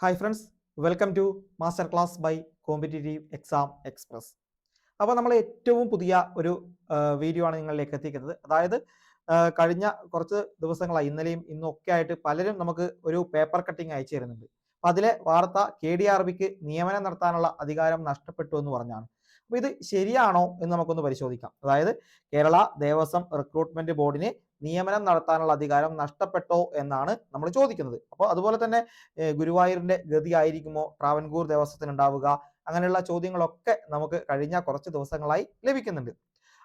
Hi friends welcome to master class by competitive exam express അപ്പോൾ നമ്മൾ ഏറ്റവും പുതിയ ഒരു വീഡിയോ ആണ് നിങ്ങളിലേക്ക് എത്തിക്കുന്നത്. അതായത് കഴിഞ്ഞ കുറച്ച് ദിവസങ്ങളായി ഇന്നലെയും ഇന്നും ഒക്കെ ആയിട്ട് പലരും നമുക്ക് ഒരു പേപ്പർ കട്ടിങ് അയച്ചു തരുന്നുണ്ട്. അപ്പോൾ അതിലെ വാർത്ത കെ ഡി ആർ ബിക്ക് നിയമനം നടത്താനുള്ള അധികാരം നഷ്ടപ്പെട്ടു എന്ന് പറഞ്ഞാണ്. അപ്പോൾ ഇത് ശരിയാണോ എന്ന് നമുക്കൊന്ന് പരിശോധിക്കാം. അതായത് കേരള ദേവസ്വം റിക്രൂട്ട്മെന്റ് ബോർഡിന് നിയമനം നടത്താനുള്ള അധികാരം നഷ്ടപ്പെട്ടോ എന്നാണ് നമ്മൾ ചോദിക്കുന്നത്. അപ്പോൾ അതുപോലെ തന്നെ ഗുരുവായൂരിന്റെ ഗതി ആയിരിക്കുമോ? ട്രാവൻകൂർ ദേവസ്വത്തിന് ഉണ്ടാവുക അങ്ങനെയുള്ള ചോദ്യങ്ങളൊക്കെ നമുക്ക് കഴിഞ്ഞ കുറച്ച് ദിവസങ്ങളായി ലഭിക്കുന്നുണ്ട്.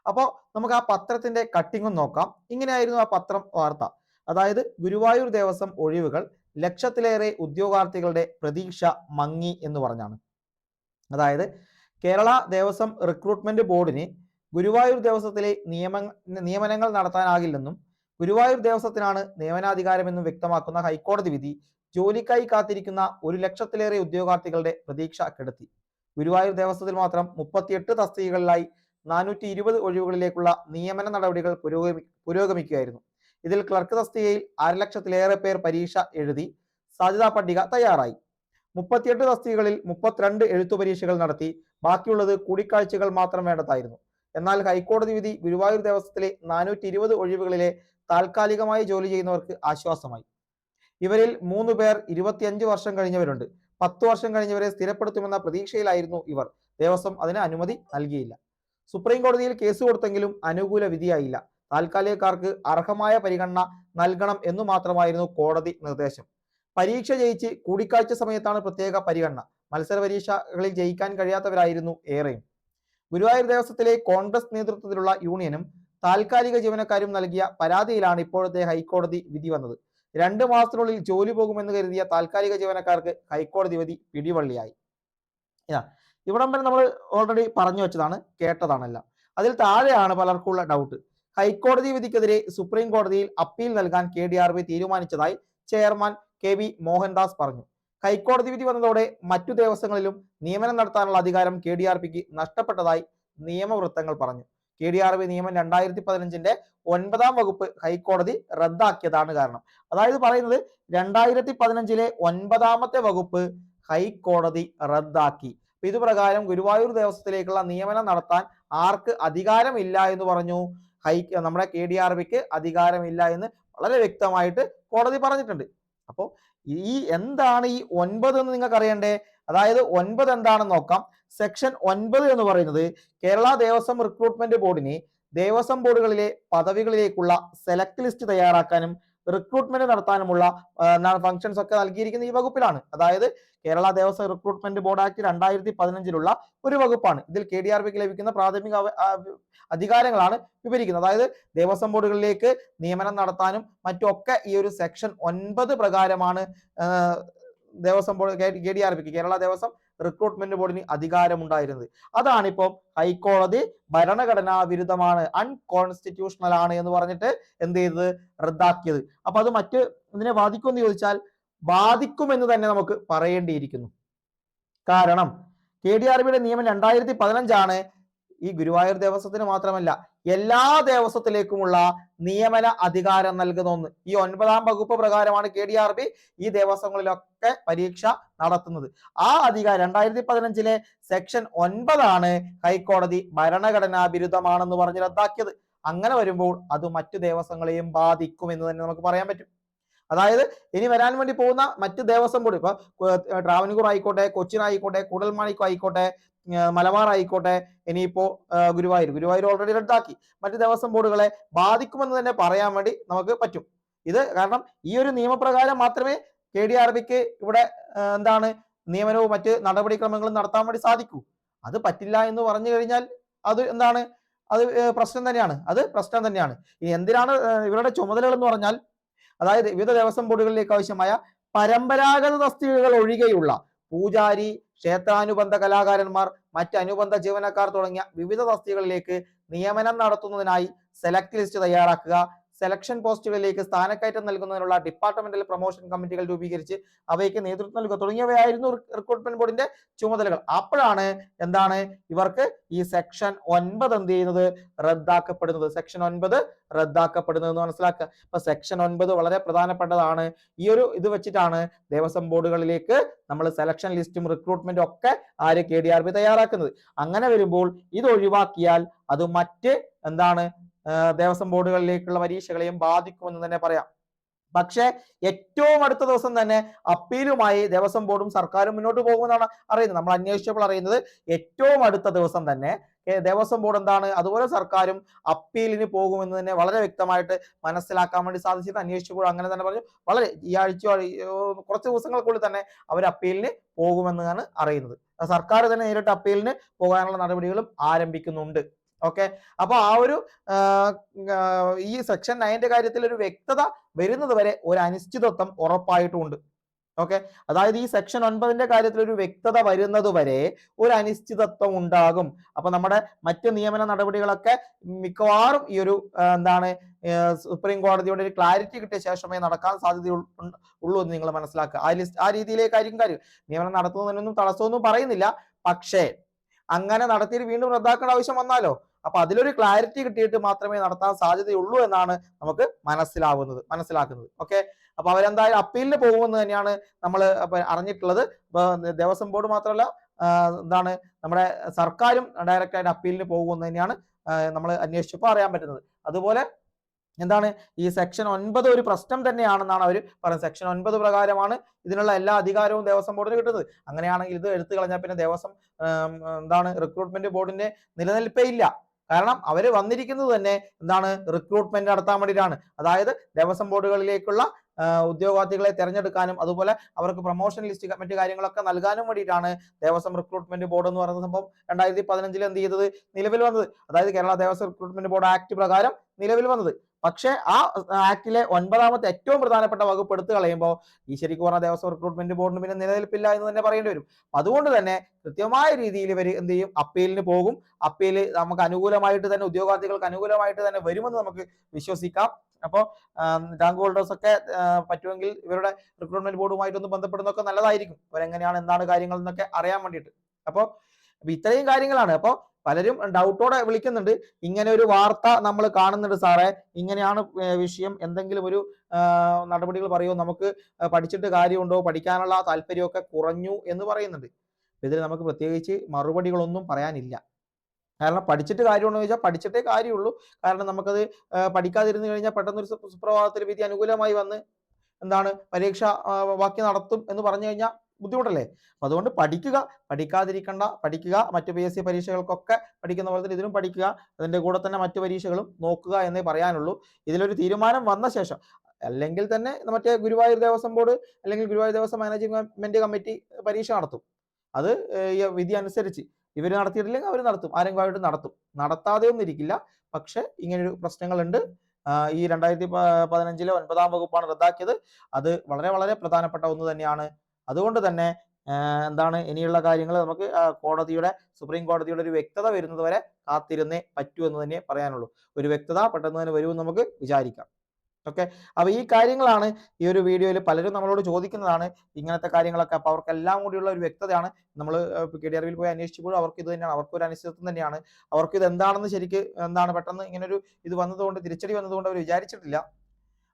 അപ്പോൾ നമുക്ക് ആ പത്രത്തിന്റെ കട്ടിങ്ങും നോക്കാം. ഇങ്ങനെയായിരുന്നു ആ പത്രം വാർത്ത. അതായത് ഗുരുവായൂർ ദേവസ്വം ഒഴിവുകൾ ലക്ഷത്തിലേറെ ഉദ്യോഗാർത്ഥികളുടെ പ്രതീക്ഷ മങ്ങി എന്ന് പറഞ്ഞാണ്. അതായത് കേരള ദേവസ്വം റിക്രൂട്ട്മെന്റ് ബോർഡിന് ഗുരുവായൂർ ദേവസ്വത്തിലെ നിയമ നിയമനങ്ങൾ നടത്താനാകില്ലെന്നും ഗുരുവായൂർ ദേവസ്വത്തിനാണ് നിയമനാധികാരമെന്നും വ്യക്തമാക്കുന്ന ഹൈക്കോടതി വിധി ജോലിക്കായി കാത്തിരിക്കുന്ന ഒരു ലക്ഷത്തിലേറെ ഉദ്യോഗാർത്ഥികളുടെ പ്രതീക്ഷ കെടുത്തി. ഗുരുവായൂർ ദേവസ്വത്തിൽ മാത്രം മുപ്പത്തിയെട്ട് തസ്തികകളിലായി നാനൂറ്റി ഇരുപത് ഒഴിവുകളിലേക്കുള്ള നിയമന നടപടികൾ പുരോഗമി പുരോഗമിക്കുകയായിരുന്നു. ഇതിൽ ക്ലർക്ക് തസ്തികയിൽ അര ലക്ഷത്തിലേറെ പേർ പരീക്ഷ എഴുതി സാധ്യതാ പട്ടിക തയ്യാറായി. മുപ്പത്തിയെട്ട് തസ്തികകളിൽ മുപ്പത്തിരണ്ട് എഴുത്തു പരീക്ഷകൾ നടത്തി ബാക്കിയുള്ളത് കൂടിക്കാഴ്ചകൾ മാത്രം വേണ്ടതായിരുന്നു. എന്നാൽ ഹൈക്കോടതി വിധി ഗുരുവായൂർ ദേവസ്വത്തിലെ നാനൂറ്റി ഇരുപത് ഒഴിവുകളിലെ താൽക്കാലികമായി ജോലി ചെയ്യുന്നവർക്ക് ആശ്വാസമായി. ഇവരിൽ മൂന്ന് പേർ ഇരുപത്തിയഞ്ച് വർഷം കഴിഞ്ഞവരുണ്ട്. പത്ത് വർഷം കഴിഞ്ഞവരെ സ്ഥിരപ്പെടുത്തുമെന്ന പ്രതീക്ഷയിലായിരുന്നു ഇവർ. ദേവസ്വം അതിന് അനുമതി നൽകിയില്ല. സുപ്രീം കോടതിയിൽ കേസ് കൊടുത്തെങ്കിലും അനുകൂല വിധിയായില്ല. താൽക്കാലികക്കാർക്ക് അർഹമായ പരിഗണന നൽകണം എന്നു മാത്രമായിരുന്നു കോടതി നിർദ്ദേശം. പരീക്ഷ ജയിച്ച് കൂടിക്കാഴ്ച സമയത്താണ് പ്രത്യേക പരിഗണന. മത്സര പരീക്ഷകളിൽ ജയിക്കാൻ കഴിയാത്തവരായിരുന്നു ഏറെയും. ഗുരുവായൂർ ദേവസ്വത്തിലെ കോൺഗ്രസ് നേതൃത്വത്തിലുള്ള യൂണിയനും താൽക്കാലിക ജീവനക്കാരും നൽകിയ പരാതിയിലാണ് ഇപ്പോഴത്തെ ഹൈക്കോടതി വിധി വന്നത്. രണ്ട് മാസത്തിനുള്ളിൽ ജോലി പോകുമെന്ന് കരുതിയ താൽക്കാലിക ജീവനക്കാർക്ക് ഹൈക്കോടതി വിധി പിടിവള്ളിയായി. ഇവിടം വരെ നമ്മൾ ഓൾറെഡി പറഞ്ഞു വെച്ചതാണ് കേട്ടതാണെല്ലാം. അതിൽ താഴെയാണ് പലർക്കുള്ള ഡൗട്ട് ഹൈക്കോടതി വിധിക്കെതിരെ സുപ്രീം കോടതിയിൽ അപ്പീൽ നൽകാൻ കെ ഡി ആർ ബി തീരുമാനിച്ചതായി ചെയർമാൻ കെ വി മോഹൻദാസ് പറഞ്ഞു. ഹൈക്കോടതി വിധി വന്നതോടെ മറ്റു ദേവസ്വങ്ങളിലും നിയമനം നടത്താനുള്ള അധികാരം കെ ഡി ആർ പിക്ക് നഷ്ടപ്പെട്ടതായി നിയമവൃത്തങ്ങൾ പറഞ്ഞു. കെ ഡി ആർ ബി നിയമം രണ്ടായിരത്തി പതിനഞ്ചിന്റെ ഒൻപതാം വകുപ്പ് ഹൈക്കോടതി റദ്ദാക്കിയതാണ് കാരണം. അതായത് പറയുന്നത് രണ്ടായിരത്തി പതിനഞ്ചിലെ ഒൻപതാമത്തെ വകുപ്പ് ഹൈക്കോടതി റദ്ദാക്കി. ഇത് പ്രകാരം ഗുരുവായൂർ ദേവസ്വത്തിലേക്കുള്ള നിയമനം നടത്താൻ ആർക്ക് അധികാരമില്ല എന്ന് പറഞ്ഞു. ഹൈ നമ്മുടെ കെ ഡി ആർ ബിക്ക് അധികാരമില്ല എന്ന് വളരെ വ്യക്തമായിട്ട് കോടതി പറഞ്ഞിട്ടുണ്ട്. അപ്പോൾ ഈ എന്താണ് ഈ ഒൻപത് എന്ന് നിങ്ങൾക്ക് അറിയണ്ടേ അതായത് ഒൻപത് എന്താണെന്ന് നോക്കാം. സെക്ഷൻ ഒൻപത് എന്ന് പറയുന്നത് കേരള ദേവസ്വം റിക്രൂട്ട്മെന്റ് ബോർഡിന് ദേവസ്വം ബോർഡുകളിലെ പദവികളിലേക്കുള്ള സെലക്ട് ലിസ്റ്റ് തയ്യാറാക്കാനും റിക്രൂട്ട്മെന്റ് നടത്താനുമുള്ള ഫംഗ്ഷൻസ് ഒക്കെ നൽകിയിരിക്കുന്ന ഈ വകുപ്പിലാണ്. അതായത് Kerala Devaswom recruitment board act രണ്ടായിരത്തി പതിനഞ്ചിലുള്ള ഒരു വകുപ്പാണ്. ഇതിൽ കെ ഡി ആർ ബിക്ക് ലഭിക്കുന്ന പ്രാഥമിക അധികാരങ്ങളാണ് വിവരിക്കുന്നത്. അതായത് ദേവസ്വം ബോർഡുകളിലേക്ക് നിയമനം നടത്താനും മറ്റുമൊക്കെ ഈ ഒരു സെക്ഷൻ ഒൻപത് പ്രകാരമാണ് Devaswom board K D R ബിക്ക് കേരള ദേവസ്വം റിക്രൂട്ട്മെന്റ് ബോർഡിന് അധികാരമുണ്ടായിരുന്നത്. അതാണ് ഇപ്പോൾ ഹൈക്കോടതി ഭരണഘടനാ വിരുദ്ധമാണ് അൺകോൺസ്റ്റിറ്റ്യൂഷണൽ ആണ് എന്ന് പറഞ്ഞിട്ട് എന്ത് ചെയ്തത്? റദ്ദാക്കിയത്. അപ്പൊ അത് മറ്റ് ഇതിനെ ബാധിക്കുമെന്ന് ചോദിച്ചാൽ ബാധിക്കുമെന്ന് തന്നെ നമുക്ക് പറയേണ്ടിയിരിക്കുന്നു. കാരണം കെ ഡി ആർ ബിയുടെ നിയമം രണ്ടായിരത്തി പതിനഞ്ചാണ് ഈ ഗുരുവായൂർ ദേവസ്വത്തിന് മാത്രമല്ല എല്ലാ ദേവസ്വത്തിലേക്കുമുള്ള നിയമന അധികാരം നൽകുന്ന ഒന്ന്. ഈ ഒൻപതാം വകുപ്പ് പ്രകാരമാണ് കെ ഡി ആർ ബി ഈ ദേവസ്വങ്ങളിലൊക്കെ പരീക്ഷ നടത്തുന്നത്. ആ അധികാരം രണ്ടായിരത്തി പതിനഞ്ചിലെ സെക്ഷൻ ഒൻപതാണ് ഹൈക്കോടതി ഭരണഘടനാ ബിരുദമാണെന്ന് പറഞ്ഞ് റദ്ദാക്കിയത്. അങ്ങനെ വരുമ്പോൾ അത് മറ്റു ദേവസ്വങ്ങളെയും ബാധിക്കും എന്ന് തന്നെ നമുക്ക് പറയാൻ പറ്റും. അതായത് ഇനി വരാൻ വേണ്ടി പോകുന്ന മറ്റ് ദേവസ്വം ബോർഡ് ഇപ്പൊ ട്രാവൻകൂർ ആയിക്കോട്ടെ കൊച്ചിൻ ആയിക്കോട്ടെ കൂടൽമാണിക്കോ ആയിക്കോട്ടെ മലബാർ ആയിക്കോട്ടെ ഇനിയിപ്പോ ഗുരുവായൂർ. ഗുരുവായൂർ ഓൾറെഡി റദ്ദാക്കി. മറ്റ് ദേവസ്വം ബോർഡുകളെ ബാധിക്കുമെന്ന് തന്നെ പറയാൻ വേണ്ടി നമുക്ക് പറ്റും. ഇത് കാരണം ഈ ഒരു നിയമപ്രകാരം മാത്രമേ കെ ഡി ആർ ബിക്ക് ഇവിടെ എന്താണ് നിയമനവും മറ്റ് നടപടിക്രമങ്ങളും നടത്താൻ വേണ്ടി സാധിക്കൂ. അത് പറ്റില്ല എന്ന് പറഞ്ഞു കഴിഞ്ഞാൽ അത് എന്താണ്? അത് പ്രശ്നം തന്നെയാണ്. അത് പ്രശ്നം തന്നെയാണ്. ഇനി എന്തിനാണ് ഇവരുടെ ചുമതലകൾ എന്ന് പറഞ്ഞാൽ അതായത് വിവിധ ദേവസ്വം ബോർഡുകളിലേക്ക് ആവശ്യമായ പരമ്പരാഗത തസ്തികകൾ ഒഴികെയുള്ള പൂജാരി ക്ഷേത്രാനുബന്ധ കലാകാരന്മാർ മറ്റ് അനുബന്ധ ജീവനക്കാർ തുടങ്ങിയ വിവിധ തസ്തികകളിലേക്ക് നിയമനം നടത്തുന്നതിനായി സെലക്ട് ലിസ്റ്റ് തയ്യാറാക്കുക. സെലക്ഷൻ പോസ്റ്റുകളിലേക്ക് സ്ഥാനക്കയറ്റം നൽകുന്നതിനുള്ള ഡിപ്പാർട്ട്മെന്റൽ പ്രൊമോഷൻ കമ്മിറ്റികൾ രൂപീകരിച്ച് അവയ്ക്ക് നേതൃത്വം നൽകുക. തുടങ്ങിയവയായിരുന്നു റിക്രൂട്ട്മെന്റ് ബോർഡിന്റെ ചുമതലകൾ. അപ്പോഴാണ് എന്താണ് ഇവർക്ക് ഈ സെക്ഷൻ ഒൻപത് എന്ത് ചെയ്യുന്നത്? റദ്ദാക്കപ്പെടുന്നത്. സെക്ഷൻ ഒൻപത് റദ്ദാക്കപ്പെടുന്നത് എന്ന് മനസ്സിലാക്കുക. അപ്പൊ സെക്ഷൻ ഒൻപത് വളരെ പ്രധാനപ്പെട്ടതാണ്. ഈ ഒരു ഇത് വെച്ചിട്ടാണ് ദേവസ്വം ബോർഡുകളിലേക്ക് നമ്മൾ സെലക്ഷൻ ലിസ്റ്റും റിക്രൂട്ട്മെന്റും ഒക്കെ ആര് കെ ഡി ആർ ബി തയ്യാറാക്കുന്നത്. അങ്ങനെ വരുമ്പോൾ ഇത് ഒഴിവാക്കിയാൽ അത് മറ്റ് എന്താണ് ദേവസ്വം ബോർഡുകളിലേക്കുള്ള പരീക്ഷകളെയും ബാധിക്കുമെന്ന് തന്നെ പറയാം. പക്ഷേ ഏറ്റവും അടുത്ത ദിവസം തന്നെ അപ്പീലുമായി ദേവസ്വം ബോർഡും സർക്കാരും മുന്നോട്ട് പോകുമെന്നാണ് അറിയുന്നത്. നമ്മൾ അന്വേഷിച്ചപ്പോൾ അറിയുന്നത് ഏറ്റവും അടുത്ത ദിവസം തന്നെ ദേവസ്വം ബോർഡ് എന്താണ് അതുപോലെ സർക്കാരും അപ്പീലിന് പോകുമെന്ന് തന്നെ വളരെ വ്യക്തമായിട്ട് മനസ്സിലാക്കാൻ വേണ്ടി സാധിച്ചത് അന്വേഷിച്ചപ്പോൾ അങ്ങനെ തന്നെ പറഞ്ഞു. വളരെ ഈ ആഴ്ച കുറച്ച് ദിവസങ്ങൾക്കുള്ളിൽ തന്നെ അവർ അപ്പീലിന് പോകുമെന്നാണ് അറിയുന്നത്. സർക്കാർ തന്നെ നേരിട്ട് അപ്പീലിന് പോകാനുള്ള നടപടികളും ആരംഭിക്കുന്നുണ്ട്. ഓക്കെ അപ്പോൾ ആ ഒരു ഈ സെക്ഷൻ നയന്റെ കാര്യത്തിൽ ഒരു വ്യക്തത വരുന്നത് വരെ ഒരു അനിശ്ചിതത്വം ഉറപ്പായിട്ടുണ്ട്. ഓക്കെ അതായത് ഈ സെക്ഷൻ ഒൻപതിന്റെ കാര്യത്തിൽ ഒരു വ്യക്തത വരുന്നത് വരെ ഒരു അനിശ്ചിതത്വം ഉണ്ടാകും. അപ്പൊ നമ്മുടെ മറ്റ് നിയമന നടപടികളൊക്കെ മിക്കവാറും ഈ ഒരു എന്താണ് സുപ്രീം കോടതിയുടെ ഒരു ക്ലാരിറ്റി കിട്ടിയ ശേഷമേ നടക്കാൻ സാധ്യത ഉള്ളൂ എന്ന് നിങ്ങൾ മനസ്സിലാക്കുക. ആ ലിസ്റ്റ് ആ രീതിയിലേക്കായിരിക്കും കാര്യം. നിയമനം നടത്തുന്നതിനൊന്നും തടസ്സമൊന്നും പറയുന്നില്ല. പക്ഷേ അങ്ങനെ നടത്തിയിട്ട് വീണ്ടും റദ്ദാക്കേണ്ട ആവശ്യം വന്നാലോ? അപ്പൊ അതിലൊരു ക്ലാരിറ്റി കിട്ടിയിട്ട് മാത്രമേ നടത്താൻ സാധ്യതയുള്ളൂ എന്നാണ് നമുക്ക് മനസ്സിലാവുന്നത് മനസ്സിലാക്കുന്നത്. ഓക്കെ അപ്പൊ അവരെന്തായാലും അപ്പീലിന് പോകുമെന്ന് തന്നെയാണ് നമ്മൾ അറിഞ്ഞിട്ടുള്ളത്. ദേവസ്വം ബോർഡ് മാത്രമല്ല എന്താണ് നമ്മുടെ സർക്കാരും ഡയറക്റ്റ് ആയിട്ട് അപ്പീലിന് പോകുമെന്ന് തന്നെയാണ് നമ്മൾ അന്വേഷിച്ചപ്പോൾ അറിയാൻ പറ്റുന്നത്. അതുപോലെ എന്താണ് ഈ സെക്ഷൻ ഒൻപത് ഒരു പ്രശ്നം തന്നെയാണെന്നാണ് അവർ പറയുന്നത് സെക്ഷൻ ഒൻപത് പ്രകാരമാണ് ഇതിനുള്ള എല്ലാ അധികാരവും ദേവസ്വം ബോർഡിന് കിട്ടുന്നത്. അങ്ങനെയാണെങ്കിൽ ഇത് എടുത്തു കളഞ്ഞാൽ പിന്നെ ദേവസ്വം എന്താണ് റിക്രൂട്ട്മെന്റ് ബോർഡിന്റെ നിലനിൽപ്പേ ഇല്ല. കാരണം അവർ വന്നിരിക്കുന്നത് തന്നെ എന്താണ് റിക്രൂട്ട്മെന്റ് നടത്താൻ വേണ്ടിയിട്ടാണ്. അതായത് ദേവസ്വം ബോർഡുകളിലേക്കുള്ള ഉദ്യോഗാർത്ഥികളെ തിരഞ്ഞെടുക്കാനും അതുപോലെ അവർക്ക് പ്രൊമോഷൻ ലിസ്റ്റ് മറ്റു കാര്യങ്ങളൊക്കെ നൽകാനും വേണ്ടിയിട്ടാണ് ദേവസ്വം റിക്രൂട്ട്മെന്റ് ബോർഡ് എന്ന് പറയുന്ന സംഭവം രണ്ടായിരത്തി പതിനഞ്ചിൽ എന്ത് ചെയ്തത്? നിലവിൽ വന്നത്. അതായത് Kerala Devaswom recruitment board act പ്രകാരം നിലവിൽ വന്നത്. പക്ഷേ ആ ആക്ടിലെ ഒൻപതാമത്തെ ഏറ്റവും പ്രധാനപ്പെട്ട വകുപ്പ് എടുത്തു കളയുമ്പോൾ ഈ ശരിക്കും പറഞ്ഞ ദേവസ്വം റിക്രൂട്ട്മെന്റ് ബോർഡിന് പിന്നെ നിലനിൽപ്പില്ല എന്ന് തന്നെ പറയേണ്ടി വരും. അതുകൊണ്ട് തന്നെ കൃത്യമായ രീതിയിൽ ഇവർ എന്ത് ചെയ്യും? അപ്പീലിന് പോകും. അപ്പീൽ നമുക്ക് അനുകൂലമായിട്ട് തന്നെ ഉദ്യോഗാർത്ഥികൾക്ക് അനുകൂലമായിട്ട് തന്നെ വരുമെന്ന് നമുക്ക് വിശ്വസിക്കാം. അപ്പോൾ റാങ്ക് ഹോൾഡേഴ്സ് ഒക്കെ പറ്റുമെങ്കിൽ ഇവരുടെ റിക്രൂട്ട്മെന്റ് ബോർഡുമായിട്ടൊന്ന് ബന്ധപ്പെടുന്നൊക്കെ നല്ലതായിരിക്കും. അവരെങ്ങനെയാണ് എന്താണ് കാര്യങ്ങൾ എന്നൊക്കെ അറിയാൻ വേണ്ടിയിട്ട്. അപ്പോൾ ഇത്രയും കാര്യങ്ങളാണ്. അപ്പോൾ പലരും ഡൗട്ടോടെ വിളിക്കുന്നുണ്ട്. ഇങ്ങനെ ഒരു വാർത്ത നമ്മൾ കാണുന്നുണ്ട് സാറേ. ഇങ്ങനെയാണ് വിഷയം. എന്തെങ്കിലും ഒരു നടപടികൾ പറയുമോ നമുക്ക് പഠിച്ചിട്ട് കാര്യമുണ്ടോ? പഠിക്കാനുള്ള താല്പര്യമൊക്കെ കുറഞ്ഞു എന്ന് പറയുന്നുണ്ട്. ഇതിൽ നമുക്ക് പ്രത്യേകിച്ച് മറുപടികളൊന്നും പറയാനില്ല. കാരണം പഠിച്ചിട്ട് കാര്യമുണ്ടോ എന്ന് ചോദിച്ചാൽ പഠിച്ചിട്ടേ കാര്യമുള്ളൂ. കാരണം നമുക്കത് പഠിക്കാതിരുന്നു കഴിഞ്ഞാൽ പെട്ടെന്നൊരു സുപ്രഭാതത്തിൽ വിധി അനുകൂലമായി വന്ന് എന്താണ് പരീക്ഷ ബാക്കി നടത്തും എന്ന് പറഞ്ഞു കഴിഞ്ഞാൽ ബുദ്ധിമുട്ടല്ലേ? അപ്പൊ അതുകൊണ്ട് പഠിക്കുക പഠിക്കാതിരിക്കണ്ട പഠിക്കുക മറ്റു പി എസ് സി പരീക്ഷകൾക്കൊക്കെ പഠിക്കുന്ന പോലെ തന്നെ ഇതിനും പഠിക്കുക അതിന്റെ കൂടെ തന്നെ മറ്റു പരീക്ഷകളും നോക്കുക എന്നേ പറയാനുള്ളൂ. ഇതിലൊരു തീരുമാനം വന്ന ശേഷം അല്ലെങ്കിൽ തന്നെ മറ്റേ ഗുരുവായൂർ ദേവസ്വം ബോർഡ് അല്ലെങ്കിൽ ഗുരുവായൂർ ദേവസ്വം മാനേജ്മെന്റ് കമ്മിറ്റി പരീക്ഷ നടത്തും. അത് വിധി അനുസരിച്ച്. ഇവർ നടത്തിയിട്ടില്ലെങ്കിൽ അവർ നടത്തും. ആരെങ്കിലും നടത്തും. നടത്താതെ ഒന്നും ഇരിക്കില്ല. പക്ഷെ ഇങ്ങനൊരു പ്രശ്നങ്ങളുണ്ട്. ഈ രണ്ടായിരത്തി പതിനഞ്ചിലെ ഒൻപതാം വകുപ്പാണ് റദ്ദാക്കിയത്. അത് വളരെ വളരെ പ്രധാനപ്പെട്ട ഒന്ന് തന്നെയാണ്. അതുകൊണ്ട് തന്നെ എന്താണ് ഇനിയുള്ള കാര്യങ്ങൾ നമുക്ക് കോടതിയുടെ സുപ്രീം കോടതിയുടെ ഒരു വ്യക്തത വരുന്നത് വരെ കാത്തിരുന്നേ പറ്റൂ എന്ന് തന്നെ പറയാനുള്ളൂ. ഒരു വ്യക്തത പെട്ടെന്ന് തന്നെ വരുമെന്ന് നമുക്ക് വിചാരിക്കാം. ഓക്കെ അപ്പൊ ഈ കാര്യങ്ങളാണ് ഈ ഒരു വീഡിയോയിൽ പലരും നമ്മളോട് ചോദിക്കുന്നതാണ്. ഇങ്ങനത്തെ കാര്യങ്ങളൊക്കെ അപ്പൊ അവർക്കെല്ലാം കൂടിയുള്ള ഒരു വ്യക്തതയാണ്. നമ്മൾ കെ ഡി ആർവിൽ പോയി അന്വേഷിച്ചപ്പോഴും അവർക്ക് ഇത് തന്നെയാണ്. അവർക്ക് ഒരു അനിശ്ചിതത്വം തന്നെയാണ്. അവർക്ക് ഇത് എന്താണെന്ന് ശരിക്ക് എന്താണ് പെട്ടെന്ന് ഇങ്ങനെ ഒരു ഇത് വന്നതുകൊണ്ട് തിരിച്ചടി വന്നതുകൊണ്ട് അവർ വിചാരിച്ചിട്ടില്ല.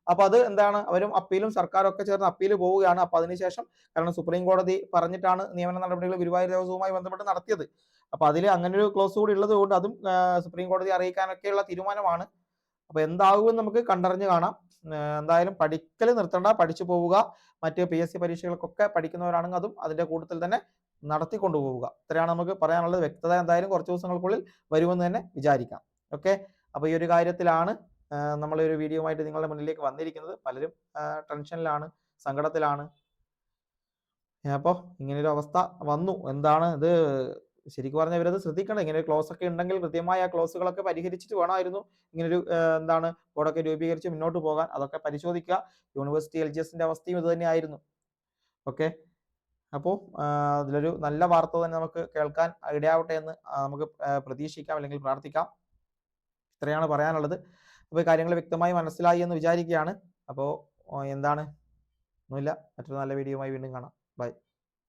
അപ്പൊ അത് എന്താണ്? അവരും അപ്പീലും സർക്കാരും ഒക്കെ ചേർന്ന് അപ്പീൽ പോവുകയാണ്. അപ്പൊ അതിനുശേഷം കാരണം സുപ്രീം കോടതി പറഞ്ഞിട്ടാണ് നിയമന നടപടികൾ ഗുരുവായൂർ ദേവസ്വവുമായി ബന്ധപ്പെട്ട് നടത്തിയത്. അപ്പൊ അതിൽ അങ്ങനെ ഒരു ക്ലോസ് കൂടി ഉള്ളത് കൊണ്ട് അതും സുപ്രീം കോടതി അറിയിക്കാനൊക്കെയുള്ള തീരുമാനമാണ്. അപ്പൊ എന്താകുമെന്ന് നമുക്ക് കണ്ടറിഞ്ഞ് കാണാം. എന്തായാലും പഠിക്കൽ നിർത്തണ്ട പഠിച്ചു പോവുക. മറ്റ് പി എസ് സി പരീക്ഷകൾക്കൊക്കെ പഠിക്കുന്നവരാണെങ്കിൽ അതും അതിന്റെ കൂട്ടത്തിൽ തന്നെ നടത്തിക്കൊണ്ടു പോവുക. ഇത്രയാണ് നമുക്ക് പറയാനുള്ളത്. വ്യക്തത എന്തായാലും കുറച്ച് ദിവസങ്ങൾക്കുള്ളിൽ വരുമെന്ന് തന്നെ വിചാരിക്കാം. ഓക്കെ? അപ്പൊ ഈ ഒരു കാര്യത്തിലാണ് നമ്മൾ ഒരു വീഡിയോ ആയിട്ട് നിങ്ങളുടെ മുന്നിലേക്ക് വന്നിരിക്കുന്നത്. പലരും ടെൻഷനിലാണ് സങ്കടത്തിലാണ്. അപ്പോൾ ഇങ്ങനൊരു അവസ്ഥ വന്നു. എന്താണ് ഇത്? ശരിക്കും പറഞ്ഞാൽ ഇവരത് ശ്രദ്ധിക്കണം. ഇങ്ങനെ ക്ലോസ് ഒക്കെ ഉണ്ടെങ്കിൽ കൃത്യമായ ആ ക്ലോസുകളൊക്കെ പരിഹരിച്ചിട്ട് വേണമായിരുന്നു. ഇങ്ങനൊരു എന്താണ് ബോർഡൊക്കെ രൂപീകരിച്ച് മുന്നോട്ട് പോകാൻ. അതൊക്കെ പരിശോധിക്കുക. യൂണിവേഴ്സിറ്റി എൽ ജി എസിന്റെ അവസ്ഥയും ഇത് തന്നെയായിരുന്നു. ഓക്കെ അപ്പോൾ അതിലൊരു നല്ല വാർത്ത തന്നെ നമുക്ക് കേൾക്കാൻ ഇടയാവട്ടെ എന്ന് നമുക്ക് പ്രതീക്ഷിക്കാം അല്ലെങ്കിൽ പ്രാർത്ഥിക്കാം. ഇത്രയാണ് പറയാനുള്ളത്. അപ്പോൾ കാര്യങ്ങൾ വ്യക്തമായി മനസ്സിലായി എന്ന് വിചാരിക്കുകയാണ്. അപ്പോൾ എന്താണ്? ഒന്നുമില്ല. മറ്റൊരു നല്ല വീഡിയോയുമായി വീണ്ടും കാണാം.